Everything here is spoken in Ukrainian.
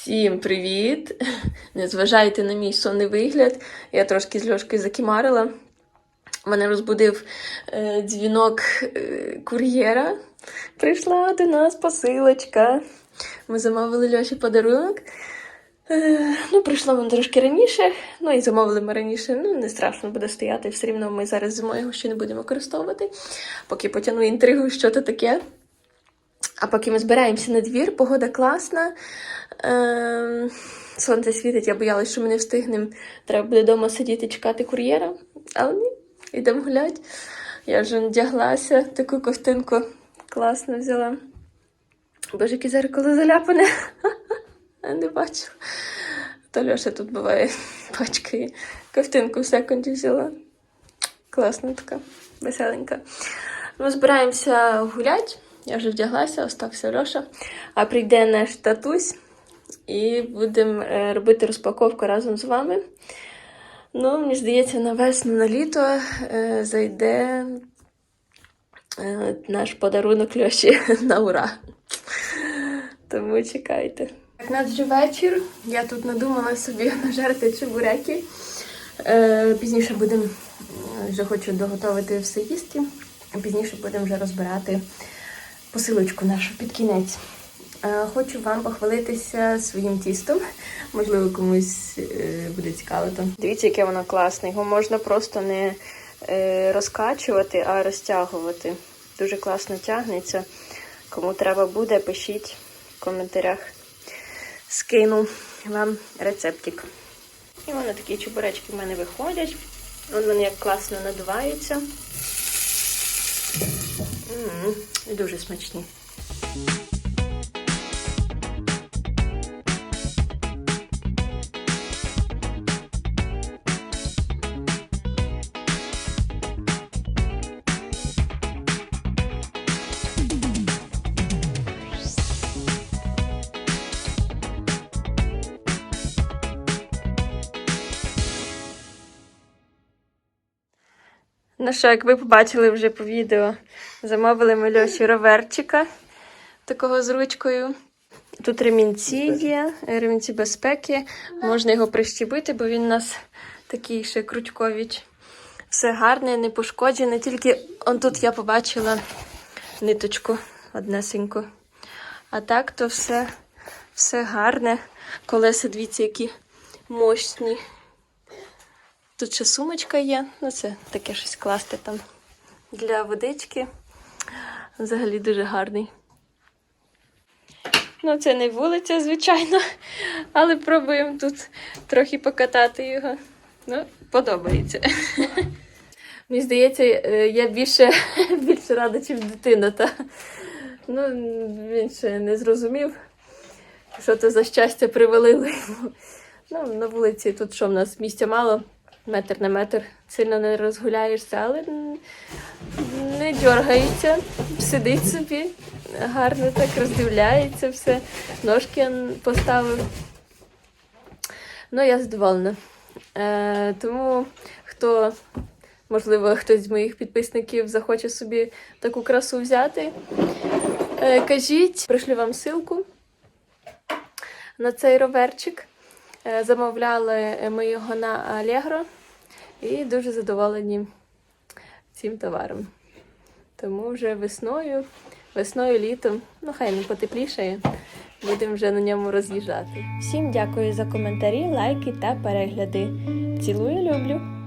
Всім привіт! Не зважайте на мій сонний вигляд. Я трошки з Льошкою закимарила. Мене розбудив е, дзвінок е, кур'єра. Прийшла до нас посилочка. Ми замовили Льоші подарунок. Е, ну, прийшло воно трошки раніше. Ну і замовили ми раніше. Ну, не страшно буде стояти. Все рівно ми зараз зимою його ще не будемо використовувати. Поки потягну інтригу, що це таке. А поки ми збираємося на двір, погода класна. Ем, сонце світить, я боялась, що ми не встигнемо. Треба буде вдома сидіти чекати кур'єра. Але ні, йдемо гуляти. Я вже одяглася, таку ковтинку класно взяла. Боже, яке зеркало заляпане. Я не бачу. То Льоша тут буває пачкає. Ковтинку в секунді взяла. Класна така, веселенька. Ми збираємося гуляти. Я вже вдяглася, остався Льоша. А прийде наш татусь і будемо е, робити розпаковку разом з вами. Ну, мені здається, на весну, на літо е, зайде е, наш подарунок Льоші на ура. Тому чекайте. Так, нас вже вечір. Я тут надумала собі нажарити чебуреки. Пізніше будемо, вже хочу доготовити все їсти. Пізніше будемо вже розбирати посилочку нашу під кінець. Е, Хочу вам похвалитися своїм тістом. Можливо, комусь е, буде цікаво. Там. Дивіться, яке воно класне. Його можна просто не е, розкачувати, а розтягувати. Дуже класно тягнеться. Кому треба буде, пишіть в коментарях. Скину вам рецептик. І воно такі чебуречки в мене виходять. Вон вони як класно надуваються. Дуже смачні. Ну що, як ви побачили вже по відео, замовили ми Льоші роверчика такого з ручкою. Тут ремінці є, ремінці безпеки. Можна його прищепити, бо він у нас такий ще крючковіч. Все гарне, не пошкоджене. Тільки он тут я побачила ниточку однесеньку. А так то все, все гарне. Колеса, дивіться, які мощні. Тут ще сумочка є. Ну, це таке щось класти там для водички. Взагалі дуже гарний. Ну, це не вулиця, звичайно, але пробуємо тут трохи покатати його. Ну, подобається. Мені здається, е, я більше, більше рада, ніж дитина. Та... Ну, він ще не зрозумів, що це за щастя привалило йому. Ну, на вулиці тут що в нас місця мало, метр на метр, сильно не розгуляєшся, але не дергається, сидить собі, гарно так роздивляється все, ножки поставив. Ну, я задоволена. Е, тому хто, можливо, хтось з моїх підписників захоче собі таку красу взяти, е, кажіть, пришлю вам ссылку на цей роверчик. Е, Замовляли ми його на Allegro і дуже задоволені цим товаром. Тому вже весною, весною, літом, ну хай не потеплішає, будемо вже на ньому роз'їжджати. Всім дякую за коментарі, лайки та перегляди. Цілую, люблю!